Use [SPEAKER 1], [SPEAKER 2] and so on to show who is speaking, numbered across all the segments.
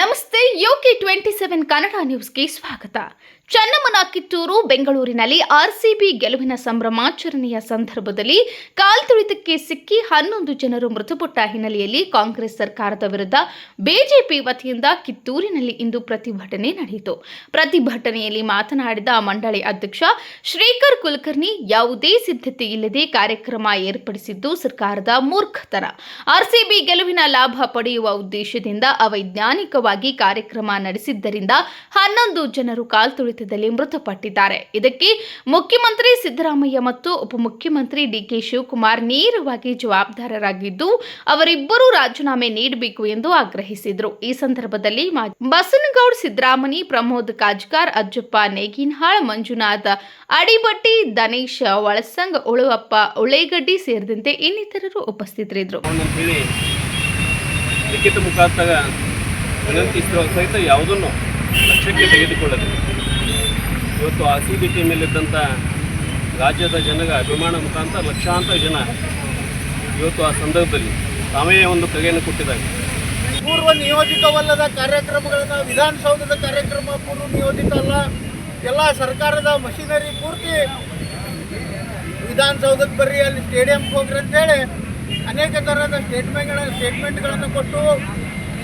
[SPEAKER 1] ನಮಸ್ತೆ Yogi twenty seven Kannada ನ್ಯೂಸ್ಗೆ ಸ್ವಾಗತ. ಚನ್ನಮ್ಮನ ಕಿತ್ತೂರು, ಬೆಂಗಳೂರಿನಲ್ಲಿ ಆರ್ಸಿಬಿ ಗೆಲುವಿನ ಸಂಭ್ರಮಾಚರಣೆಯ ಸಂದರ್ಭದಲ್ಲಿ ಕಾಲ್ತುಳಿತಕ್ಕೆ ಸಿಕ್ಕಿ ಹನ್ನೊಂದು ಜನರು ಮೃತಪಟ್ಟ ಹಿನ್ನೆಲೆಯಲ್ಲಿ ಕಾಂಗ್ರೆಸ್ ಸರ್ಕಾರದ ವಿರುದ್ಧ ಬಿಜೆಪಿ ವತಿಯಿಂದ ಕಿತ್ತೂರಿನಲ್ಲಿ ಇಂದು ಪ್ರತಿಭಟನೆ ನಡೆಯಿತು. ಪ್ರತಿಭಟನೆಯಲ್ಲಿ ಮಾತನಾಡಿದ ಮಂಡಳಿ ಅಧ್ಯಕ್ಷ ಶ್ರೀಕರ್ ಕುಲಕರ್ಣಿ, ಯಾವುದೇ ಸಿದ್ಧತೆ ಇಲ್ಲದೆ ಕಾರ್ಯಕ್ರಮ ಏರ್ಪಡಿಸಿದ್ದು ಸರ್ಕಾರದ ಮೂರ್ಖತನ. ಆರ್ಸಿಬಿ ಗೆಲುವಿನ ಲಾಭ ಪಡೆಯುವ ಉದ್ದೇಶದಿಂದ ಅವೈಜ್ಞಾನಿಕವಾಗಿ ಕಾರ್ಯಕ್ರಮ ನಡೆಸಿದ್ದರಿಂದ ಹನ್ನೊಂದು ಜನರು ಕಾಲ್ತುಳಿತದಲ್ಲಿ ಮೃತಪಟ್ಟಿದ್ದಾರೆ. ಇದಕ್ಕೆ ಮುಖ್ಯಮಂತ್ರಿ ಸಿದ್ದರಾಮಯ್ಯ ಮತ್ತು ಉಪಮುಖ್ಯಮಂತ್ರಿ ಡಿಕೆ ಶಿವಕುಮಾರ್ ನೇರವಾಗಿ ಜವಾಬ್ದಾರರಾಗಿದ್ದು, ಅವರಿಬ್ಬರೂ ರಾಜೀನಾಮೆ ನೀಡಬೇಕು ಎಂದು ಆಗ್ರಹಿಸಿದರು. ಈ ಸಂದರ್ಭದಲ್ಲಿ ಬಸನಗೌಡ ಸಿದ್ದರಾಮನಿ ಪ್ರಮೋದ್ ಕಾಜ್ಕಾರ್ ಅಜ್ಜಪ್ಪ ನೇಗಿನ್ಹಾಳ್, ಮಂಜುನಾಥ್ ಅಡಿಬಟ್ಟಿ ದನೇಶ್ ಒಳಸಂಗ್, ಉಳುವಪ್ಪ ಉಳೇಗಡ್ಡಿ ಸೇರಿದಂತೆ ಇನ್ನಿತರರು ಉಪಸ್ಥಿತರಿದ್ದರು.
[SPEAKER 2] ಲಿಖಿತ ಮುಖಾಂತರ ವಿನಂತಿಸಿರುವ ಸಹಿತ ಯಾವುದನ್ನು ಲಕ್ಷ್ಯಕ್ಕೆ ತೆಗೆದುಕೊಳ್ಳದೆ ಇವತ್ತು ಆ ಸಿ ಬಿ ಟಿ ಮೇಲಿದ್ದಂಥ ರಾಜ್ಯದ ಜನಗ ಅಭಿಮಾನ ಮುಖಾಂತರ ಲಕ್ಷಾಂತರ ಜನ ಇವತ್ತು ಆ ಸಂದರ್ಭದಲ್ಲಿ ತಾವೇ ಒಂದು ಕೈಯನ್ನು ಕೊಟ್ಟಿದ್ದಾರೆ.
[SPEAKER 3] ಪೂರ್ವ ನಿಯೋಜಿತವಲ್ಲದ ಕಾರ್ಯಕ್ರಮಗಳನ್ನ, ವಿಧಾನಸೌಧದ ಕಾರ್ಯಕ್ರಮ ಪೂರ್ವ ನಿಯೋಜಿತ ಅಲ್ಲ, ಎಲ್ಲ ಸರ್ಕಾರದ ಮಷಿನರಿ ಪೂರ್ತಿ ವಿಧಾನಸೌಧಕ್ಕೆ ಬರ್ರಿ, ಅಲ್ಲಿ ಸ್ಟೇಡಿಯಂಗೆ ಹೋಗ್ರಿ ಅಂತೇಳಿ ಅನೇಕ ಥರದ ಸ್ಟೇಟ್ಮೆಂಟ್ಗಳ ಸ್ಟೇಟ್ಮೆಂಟ್ಗಳನ್ನು ಕೊಟ್ಟು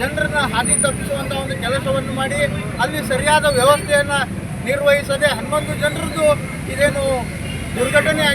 [SPEAKER 3] ಜನರನ್ನ ಹಾದಿ ತಪ್ಪಿಸುವಂಥ ಒಂದು ಕೆಲಸವನ್ನು ಮಾಡಿ, ಅಲ್ಲಿ ಸರಿಯಾದ ವ್ಯವಸ್ಥೆಯನ್ನು ನಿರ್ವಹಿಸದೆ ಹನ್ನೊಂದು ಜನರದ್ದು ಇದೇನು ದುರ್ಘಟನೆ ಆಗಿದೆ